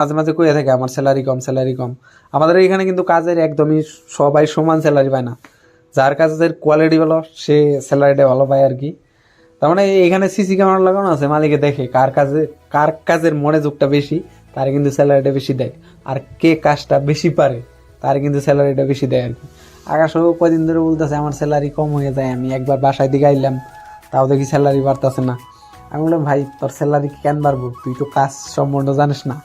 মাঝে মাঝে কয়ে থাকে, আমার স্যালারি কম স্যালারি কম। আমাদের এখানে কিন্তু কাজের একদমই সবাই সমান স্যালারি পায় না। যার কাজের কোয়ালিটি ভালো, সে স্যালারিটা ভালো পায় আর কি। তার মানে এখানে সিসি ক্যামেরা লাগানো আছে, মালিকে দেখে কার কাজে, কার কাজের মনোযোগটা বেশি, তার কিন্তু স্যালারিটা বেশি দেয়। আর কে কাজটা বেশি পারে, তার কিন্তু স্যালারিটা বেশি দেয় আর কি। আকাশও কদিন ধরে বলতেছে, আমার স্যালারি কম হয়ে যায়, আমি একবার বাসায় দিকে আইলাম, তাও দেখি স্যালারি বাড়তেছে না। আমি বললাম, ভাই, তোর স্যালারি কেন বাড়বো? তুই তো কাজ সম্পূর্ণ জানিস না।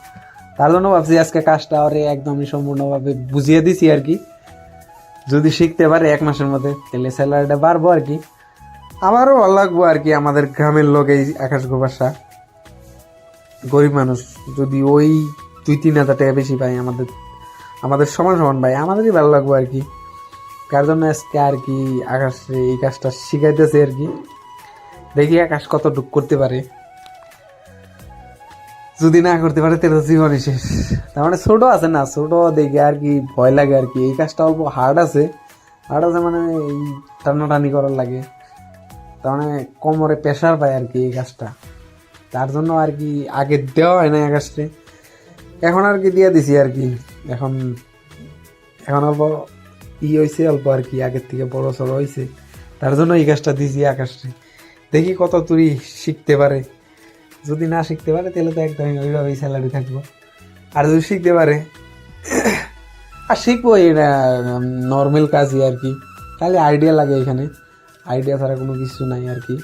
তার জন্য ভাবছি আজকে কাজটা ওরে একদমই সম্পূর্ণভাবে বুঝিয়ে দিছি আর কি। যদি শিখতে পারে এক মাসের মধ্যে, তাহলে স্যালারিটা বাড়বো আর কি। আমারও ভালো লাগবো আর কি আমাদের গ্রামের লোক এই আকাশ গোবাসা গরিব মানুষ, যদি ওই দুই তিন হাজার টাকা বেশি পাই আমাদের আমাদের সমান সমান পাই আমাদেরই ভালো লাগবো আর কি। তার জন্য আজকে আর কি আকাশ এই কাজটা শিখাইতেছে আর কি। দেখি আকাশ কতটুক করতে পারে। যদি না করতে পারে, তাহলে জীবনই শেষ। তার মানে ছোট আছে না, ছোট দেখে আর কি ভয় লাগে আর কি। এই কাজটা অল্প হার্ড আছে। হার্ড আছে মানে এই টানাটানি করার লাগে। তার মানে কোমরে প্রেশার পায় আর কি এই কাজটা। তার জন্য আর কি আগে দেওয়া হয় না এই কাজটা এখন আর কি দিয়ে দিছি আর কি। এখন এখন অল্প ই হয়েছে অল্প আর কি আগের থেকে বড় সড়ো হয়েছে তার জন্য এই কাজটা দিছি আকাশে। দেখি কত তুই শিখতে পারে। যদি না শিখতে পারে, তাহলে তো একদমই ওইভাবেই স্যালারি থাকব। আর যদি শিখতে পারে, আর শিখব এটা নর্মাল কাজই আর কি। খালি আইডিয়া লাগে এখানে। আইডিয়া ছাড়া কোনো কিছু নাই আর কি।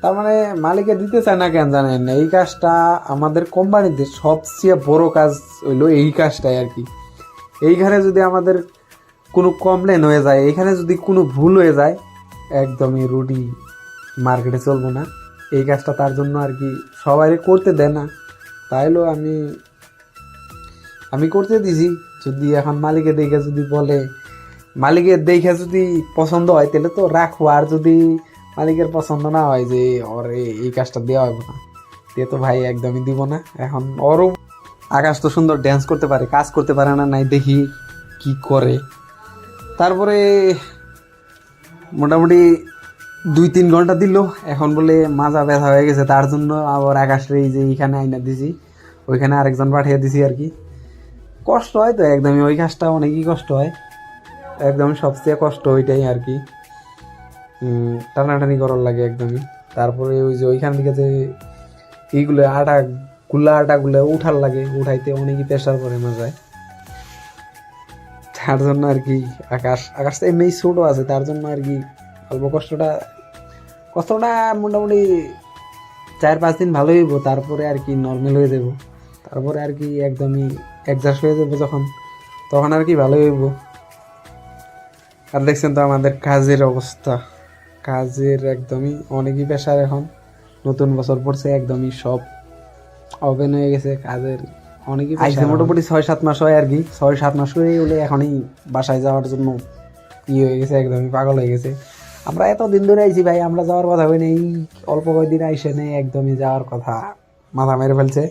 তার মানে মালিকে দিতে চায় না কেন জানেন? এই কাজটা আমাদের কোম্পানিতে সবচেয়ে বড় কাজ হইল এই কাজটাই আর কি। এইখানে যদি আমাদের কোনো কমপ্লেন হয়ে যায় এখানে যদি কোনো ভুল হয়ে যায়, একদমই রুটি মার্কেটে চলবো না। এই কাজটা তার জন্য আর কি সবাই করতে দেয় না। তাইলেও আমি আমি করতে দিছি। যদি এখন মালিকে দেখে যদি বলে মালিকের দেখে যদি পছন্দ হয়, তাহলে তো রাখো। আর যদি মালিকের পছন্দ না হয় যে ওর এই কাজটা দেওয়া হবে না। তে তো ভাই একদমই দিব না। এখন ওরও আকাশ তো সুন্দর ড্যান্স করতে পারে, কাজ করতে পারে না, নাই দেখি কি করে। তারপরে মোটামুটি দুই তিন ঘণ্টা দিল। এখন বলে মাজা ব্যথা হয়ে গেছে, তার জন্য আবার আকাশের এই যে এইখানে আইনা দিছি, ওইখানে আরেকজন পাঠিয়ে দিছি আর কি। কষ্ট হয় তো একদমই, ওই কাজটা অনেকই কষ্ট হয়। একদম সবচেয়ে কষ্ট ওইটাই আর কি। টানাটানি করার লাগে একদমই। তারপরে ওই যে ওইখান থেকে যে এইগুলো আটা গুলা আটাগুলো উঠার লাগে, উঠাইতে অনেকই প্রেশার পড়ে মাজায়। তার জন্য আর কি আকাশ আকাশটা এমনি ছোটো আছে, তার জন্য আর কি অল্প কষ্টটা কষ্টটা মোটামুটি চার পাঁচ দিন ভালো হইব তারপরে আর কি নর্মাল হয়ে যাব তারপরে আর কি একদমই অ্যাডজাস্ট হয়ে যাবে যখন তখন আর কি ভালো হইব। আর দেখছেন তো আমাদের কাজের অবস্থা। কাজের একদমই অনেকই পেশার এখন। নতুন বছর পড়ছে একদমই সব ওপেন হয়ে গেছে। কাজের অনেকই আইসে মোটামুটি ছয় সাত মাস হয় আর কি। ছয় সাত মাস হয়ে হলে এখনই বাসায় যাওয়ার জন্য ই হয়ে গেছে একদমই পাগল হয়ে গেছে। আমরা এত দিন ধরে আইছি ভাই, আমরা যাওয়ার কথা হয়নি এই অল্প কয়েকদিন আইসে নেই, একদমই যাওয়ার কথা। মাথা মেরে ফেলছে।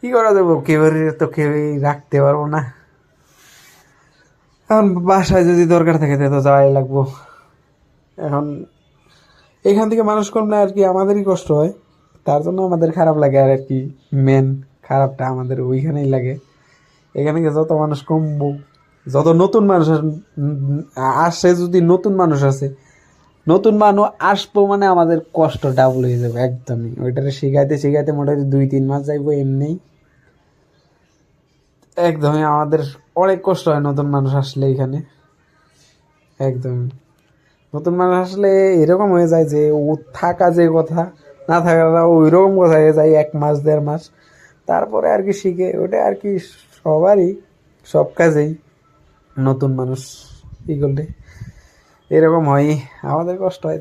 কি করা যাব? কেউ তো কেউই রাখতে পারব না। এখন বাসায় যদি দরকার থাকে তো যাওয়াই লাগবো। এখন এখান থেকে মানুষ কমলে আর কি আমাদেরই কষ্ট হয়। তার জন্য আমাদের খারাপ লাগে, আর কি মেন খারাপটা আমাদের ওইখানেই লাগে। এখানে যত মানুষ কমবো। যত নতুন মানুষ আসে যদি নতুন মানুষ আছে নতুন মানুষ আসব মানে আমাদের কষ্ট ডাবল হয়ে যাবে একদমই। ওইটারে শিখাইতে শিখাইতে মোটামুটি দুই, তিন মাস যাইবো এমনি। একদমই আমাদের অনেক কষ্ট হয় নতুন মানুষ আসলে এখানে। একদমই। নতুন মানুষ আসলে এরকম হয়ে যায় যে, ও থাকা যে কথা, না থাকাটা ওই রকম কথা হয়ে যায় এক মাস, দেড় মাস। তারপরে আর কি শিখে ওটা আর কি সবারই, সব কাজেই। নতুন মানুষ ই করলে এরকম হয় আমাদের কষ্ট হয়।